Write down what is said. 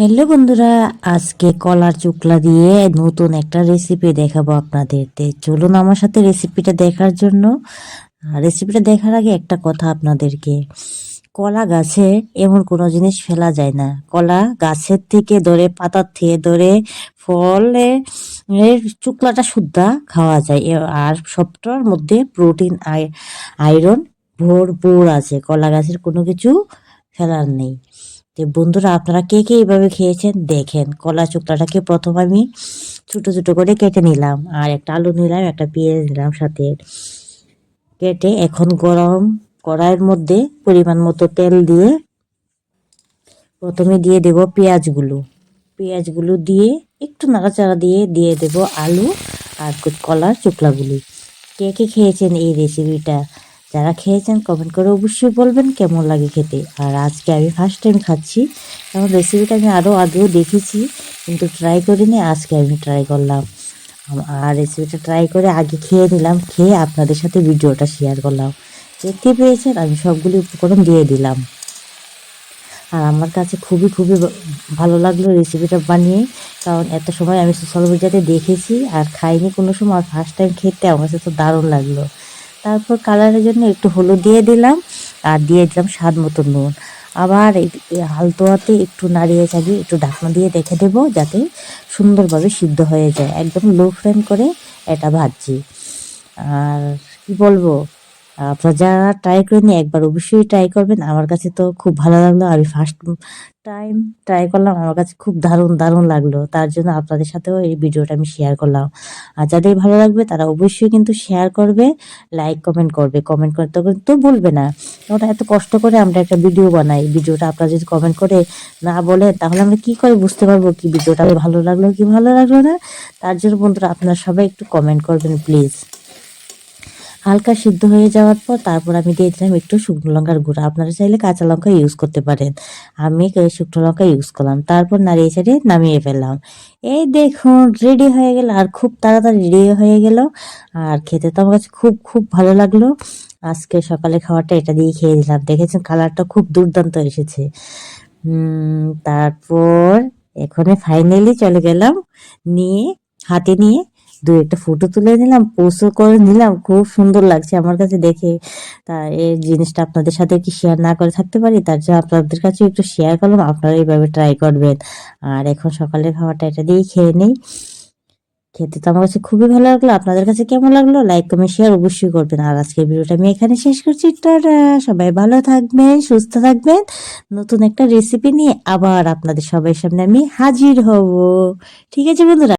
Hello বন্ধুরা, আজকে কলার চুকলা দিয়ে নতুন একটা রেসিপি দেখাবো আপনাদের চলুন আমার সাথে রেসিপিটা দেখার জন্য। রেসিপিটা দেখার আগে একটা কথা আপনাদেরকে। কলা গাছে এমন কোনো জিনিস ফেলা যায় না। কলা গাছের থেকে ধরে, পাতার থেকে ধরে, ফলে চুকলাটা শুদ্ধা খাওয়া যায়। আর সবটার মধ্যে প্রোটিন আয়রন ভরপুর আছে। কলা গাছের কোনো কিছু ফেলার নেই। তো, বন্ধুরা আপনারা কে কে এইভাবে খেয়েছেন দেখেন, কলা চুকলাটাকে প্রথম আমি ছোট ছোট করে কেটে নিলাম আর একটা আলু নিলাম, একটা পেঁয়াজ নিলাম সাথে। কেটে এখন গরম কড়াইয়ের মধ্যে পরিমাণ মতো তেল দিয়ে প্রথমে দিয়ে দেব পেঁয়াজগুলো। পেঁয়াজগুলো দিয়ে একটু নাড়াচাড়া দিয়ে দিয়ে দেব আলু আর কলার চুকলাগুলি। কে কে খেয়েছেন এই রেসিপিটা যারা খেয়েছেন কমেন্ট করে অবশ্যই বলবেন কেমন লাগে খেতে। আর আজকে আমি ফার্স্ট টাইম খাচ্ছি। কারণ রেসিপিটা আমি আরও আগেও দেখেছি, কিন্তু ট্রাই করিনি, আজকে আমি ট্রাই করলাম। আর রেসিপিটা ট্রাই করে আগে খেয়ে নিলাম, খেয়ে আপনাদের সাথে ভিডিওটা শেয়ার করলাম। দেখতে পেয়েছেন, আমি সবগুলি উপকরণ দিয়ে দিলাম। আর আমার কাছে খুবই খুবই ভালো লাগল রেসিপিটা বানিয়ে। কারণ এত সময় আমি সোশ্যাল মিডিয়াতে দেখেছি আর খাইনি কোনো সময় ফার্স্ট টাইম খেতে আমার কাছে তো দারুণ লাগল। তারপর কালারের জন্য একটু হলুদ দিয়ে দিলাম আর দিয়ে দিলাম স্বাদ মতো নুন। আবার হালতোয়াতে একটু নাড়িয়ে চাগিয়ে একটু ঢাকনা দিয়ে দেখে দেব যাতে সুন্দরভাবে সিদ্ধ হয়ে যায়। একদম লো ফ্লেম করে এটা ভাজছি। আর কি বলব? আপনারা যারা ট্রাই করেনি একবার অবশ্যই ট্রাই করবেন। আমার কাছে তো খুব ভালো লাগল। আমি ফার্স্ট টাইম ট্রাই করলাম। আমার কাছে খুব দারুণ দারুণ লাগল। তার জন্য আপনাদের সাথেও এই ভিডিওটা আমি শেয়ার করলাম। আর যাদের ভালো লাগবে, তারা অবশ্যই কিন্তু শেয়ার করবে লাইক কমেন্ট করবে। কমেন্ট করতে কিন্তু বলবে না। ওটা এত কষ্ট করে আমরা একটা ভিডিও বানাই। ভিডিওটা আপনারা যদি কমেন্ট করে না বলে তাহলে আমরা কি করে বুঝতে পারব কি ভিডিওটা ভালো লাগল, কি ভালো লাগল না? তার জন্য বন্ধুরা, আপনারা সবাই একটু কমেন্ট করবেন প্লিজ হালকা সিদ্ধ হয়ে যাওয়ার পর তারপর আমি দিয়ে দিলাম একটু শুকনো লঙ্কার গুঁড়া। আপনারা চাইলে কাঁচা লঙ্কা ইউজ করতে পারেন। আমি শুকনো লঙ্কা ইউজ করলাম। তারপর নাড়িয়ে চাড়িয়ে নামিয়ে ফেললাম। এই দেখুন রেডি হয়ে গেল। আর খুব তাড়াতাড়ি রেডি হয়ে গেল। আর খেতে তো আমার কাছে খুব খুব ভালো লাগল। আজকে সকালে খাওয়াটা এটা দিয়ে খেয়ে দিলাম দেখেছেন কালারটা খুব দুর্দান্ত এসেছে। তারপর এখানে ফাইনালি চলে গেলাম। নিয়ে, হাতে নিয়ে দু একটা ফটো তুলে নিলাম পোস্টও করে নিলাম। খুব সুন্দর লাগছে আমার কাছে দেখে। তা এই জিনিসটা আপনাদের সাথে কি শেয়ার না করে থাকতে পারি? তার জন্য আপনাদের কাছে একটু শেয়ার করলাম আপনারা এইভাবে ট্রাই করবেন। আর এখন সকালের খাওয়াটা এটা দিয়েই খেয়ে নেই। খেতে তো আমার কাছে খুবই ভালো লাগল। আপনাদের কাছে কেমন লাগল? লাইক কমেন্ট শেয়ার অবশ্যই করবেন। আর আজকের ভিডিওটা আমি এখানে শেষ করছি। টাটা! সবাই ভালো থাকবেন, সুস্থ থাকবেন। নতুন একটা রেসিপি নিয়ে আবার আপনাদের সবাই সামনে আমি হাজির হব। ঠিক আছে বন্ধুরা।